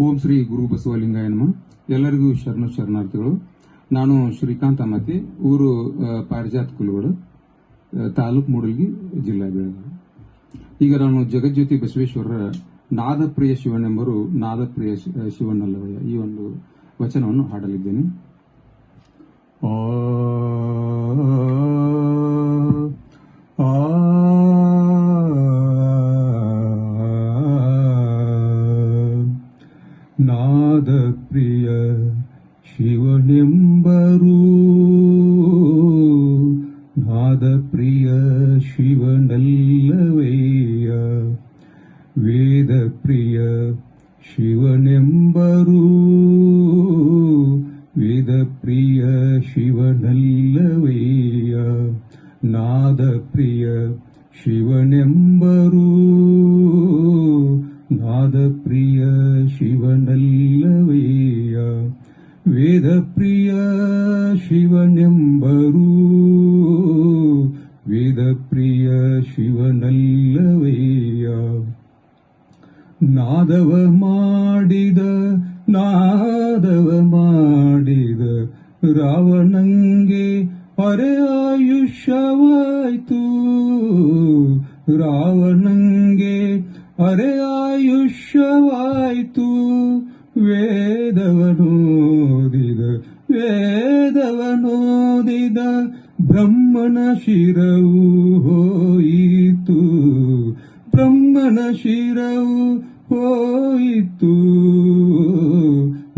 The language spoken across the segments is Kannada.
ಓಂ ಶ್ರೀ ಗುರು ಬಸವಲಿಂಗಾಯನಮ ಎಲ್ಲರಿಗೂ ಶರಣ ಶರಣಾರ್ಥಿಗಳು. ನಾನು ಶ್ರೀಕಾಂತ್ ಅಮತಿ ಊರು ಪಾರಿಜಾತ್ ಕುಲಗೋಡು ತಾಲೂಕು ಮೂಡಲ್ಗಿ ಜಿಲ್ಲಾ ಬೆಳಗಾವಿ. ಈಗ ನಾನು ಜಗಜ್ಯೋತಿ ಬಸವೇಶ್ವರರ ನಾದಪ್ರಿಯ ಶಿವನೆಂಬರು ನಾದಪ್ರಿಯ ಶಿವನಲ್ಲವಯ್ಯ ಈ ಒಂದು ವಚನವನ್ನು ಹಾಡಲಿದ್ದೇನೆ. ಪ್ರಿಯ ಶಿವನೆಂಬರು. ನಾದ ಪ್ರಿಯ ಶಿವನಲ್ಲವಯ್ಯ. ವೇದ ಪ್ರಿಯ ಶಿವನೆಂಬರು. ವೇದ ಪ್ರಿಯ ಶಿವನಲ್ಲವಯ್ಯ. ನಾದ ಪ್ರಿಯ ಶಿವನೆಂಬರು. ನಾದ ಪ್ರಿಯ ಶಿವನಲ್ಲವಯ್ಯ ವೇದ ಪ್ರಿಯ ಶಿವನೆಂಬರು ವೇದ ಪ್ರಿಯ ಶಿವನಲ್ಲವಯ್ಯ. ನಾದವ ಮಾಡಿದ ನಾದವ ಮಾಡಿದ ರಾವಣಂಗೆ ಅರೆ ಆಯುಷ್ಯವಾಯ್ತು. ರಾವಣಂಗೆ ಅರೆ ಆಯುಷ್ಯವಾಯ್ತು. ವೇದವನೋದಿದ ವೇದವನೋದಿದ ಬ್ರಹ್ಮಣ ಶಿರವು ಹೋಯಿತು. ಬ್ರಹ್ಮಣ ಶಿರವು ಹೋಯಿತು.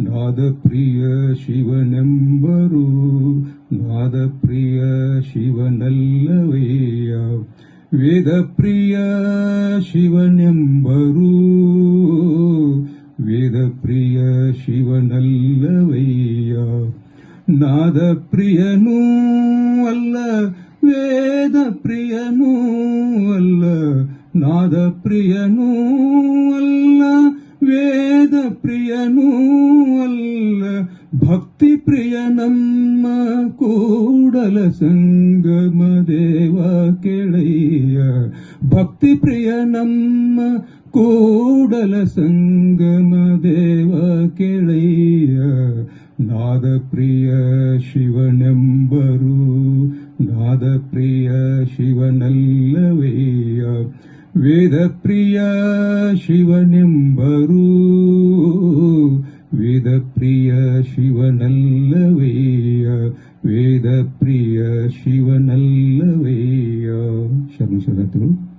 ನಾದ ಪ್ರಿಯ ಶಿವನೆಂಬರು ನಾದ ಪ್ರಿಯ ಶಿವನಲ್ಲವಯ್ಯ ವೇದ ಪ್ರಿಯ ಶಿವನೆಂಬರು ವೇದ ಪ್ರಿಯ ಶಿವನಲ್ಲವಯ್ಯ நாத பிரியனும் அல்ல வேத பிரியனும் அல்ல நாத பிரியனும் அல்ல வேத பிரியனும் அல்ல. பக்தி பிரியனம்ம கூடல சங்கம தேவா கிளைய. பக்தி பிரியனம்ம கூடல சங்கம தேவா கிளைய. ದೇವ ಕೆಳೆಯ ನಾದ ಪ್ರಿಯ ಶಿವನೆಂಬರು ನಾದ ಪ್ರಿಯ ಶಿವನಲ್ಲವಯ್ಯ ವೇದ ಪ್ರಿಯ ಶಿವನೆಂಬರು ವೇದ ಪ್ರಿಯ ಶಿವನಲ್ಲವಯ್ಯ ವೇದ ಪ್ರಿಯ ಶಿವನಲ್ಲವಯ್ಯ ಶರ್ಮ ಶರಣಾರ್ಥಿಗಳು